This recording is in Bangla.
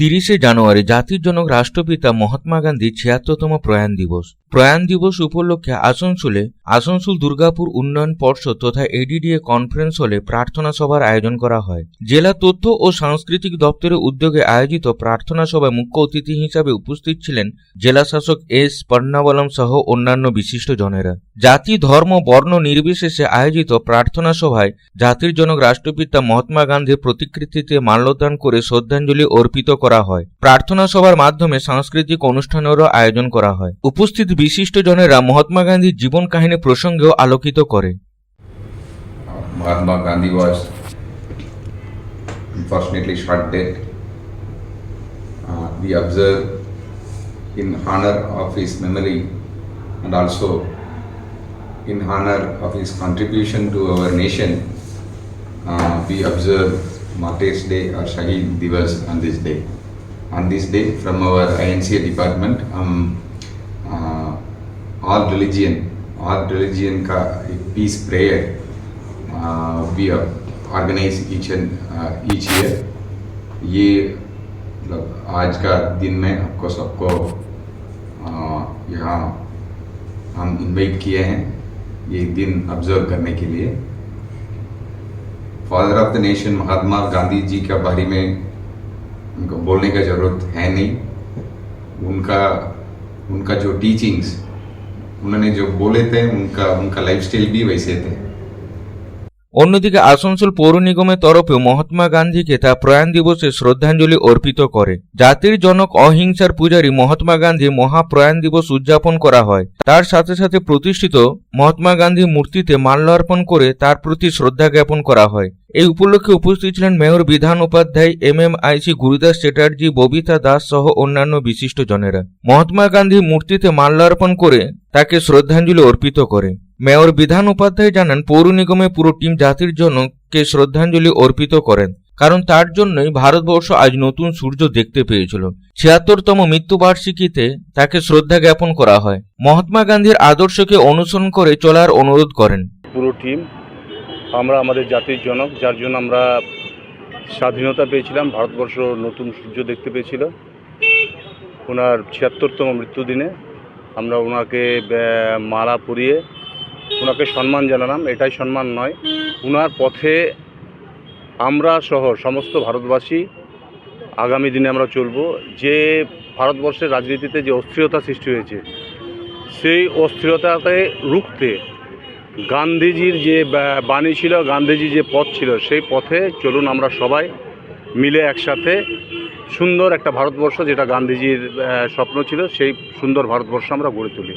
তিরিশে জানুয়ারি জাতির জনক রাষ্ট্রপিতা মহাত্মা গান্ধীর ছিয়াত্তরতম প্রয়াণ দিবস। প্রয়াণ দিবস উপলক্ষে আসানসোলে আসানসোল দুর্গাপুর উন্নয়ন পর্ষদ তথা এডিডিএ কনফারেন্স হলে প্রার্থনা সভার আয়োজন করা হয়। জেলা তথ্য ও সাংস্কৃতিক দপ্তরের উদ্যোগে আয়োজিত প্রার্থনা সভায় মুখ্য অতিথি হিসাবে উপস্থিত ছিলেন জেলা শাসক এস পর্ণাবলম সহ অন্যান্য বিশিষ্ট জনেরা জাতি, ধর্ম, বর্ণ নির্বিশেষে আয়োজিত প্রার্থনা সভায় জাতির জনক রাষ্ট্রপিতা মহাত্মা গান্ধীর প্রতিকৃতিতে মাল্যদান করে শ্রদ্ধাঞ্জলি অর্পিত করা হয়। প্রার্থনা সভার মাধ্যমে সাংস্কৃতিক অনুষ্ঠানেরও আয়োজন করা হয়। উপস্থিত বিশিষ্ট জনেরা মহাত্মা গান্ধীর জীবন কাহিনী প্রসঙ্গেও আলোকিত করে Mahatma Gandhi was unfortunately shot dead. Uh, we observe in honor of his memory and also in honor of his contribution to our nation. Uh, we observe Martyrs Day or Shahid Divas on this day. On this day, from our INCA department, um, uh, all religion, all religion ka एक uh, we uh, organize each and uh, each. ये मतलब आज का दिन में आपको सबको uh, यहाँ हम इनवाइट किए हैं ये दिन ऑब्ज़र्व करने के लिए father of the nation Mahatma Gandhi ji के बारे में उनको बोलने का ज़रूरत है नहीं उनका उनका जो टीचिंग्स उन्होंने जो बोले थे उनका उनका लाइफस्टाइल भी वैसे थे। অন্যদিকে আসানসোল পৌর নিগমের তরফে মহাত্মা গান্ধীকে তার প্রয়াণ দিবসে শ্রদ্ধাঞ্জলি অর্পিত করে। জাতির জনক অহিংসার পূজারী মহাত্মা গান্ধী মহাপ্রয়াণ দিবস উদযাপন করা হয়। তার সাথে সাথে প্রতিষ্ঠিত মহাত্মা গান্ধী মূর্তিতে মাল্যার্পণ করে তার প্রতি শ্রদ্ধা জ্ঞাপন করা হয়। এই উপলক্ষে উপস্থিত ছিলেন mayor Bidhan Upadhyay M M IC Gurudas Chatterjee, Babita Das সহ অন্যান্য বিশিষ্ট জনেরা। মহাত্মা গান্ধী মূর্তিতে মাল্যার্পণ করে তাকে শ্রদ্ধাঞ্জলি অর্পিত করে। মেয়র বিধান উপাধ্যায় জানান, পৌর নিগমে পুরো টিম জাতির জনককে শ্রদ্ধাঞ্জলি অর্পিত করেন, কারণ তার জন্যই ভারতবর্ষ আজ নতুন সূর্য দেখতে পেয়েছিল। ছিয়াত্তরতম মৃত্যুবার্ষিকীতে তাকে শ্রদ্ধা জ্ঞাপন করা হয়। মহাত্মা গান্ধীর আদর্শকে অনুসরণ করে চলার অনুরোধ করেন। পুরো টিম, আমরা আমাদের জাতির জনক, যার জন্য আমরা স্বাধীনতা পেয়েছিলাম, ভারতবর্ষ নতুন সূর্য দেখতে পেয়েছিল। ওনার ছিয়াত্তরতম মৃত্যুদিনে আমরা ওনাকে মালা পরিয়ে ওনাকে সম্মান জানালাম, এটাই সম্মান নয়। ওনার পথে আমরা সহ সমস্ত ভারতবাসী আগামী দিনে আমরা চলব। যে ভারতবর্ষের রাজনীতিতে যে অস্থিরতা সৃষ্টি হয়েছে, সেই অস্থিরতাকে রুখতে গান্ধীজির যে বাণী ছিল, গান্ধীজির যে পথ ছিল, সেই পথে চলুন আমরা সবাই মিলে একসাথে সুন্দর একটা ভারতবর্ষ, যেটা গান্ধীজির স্বপ্ন ছিল, সেই সুন্দর ভারতবর্ষ আমরা গড়ে তুলি।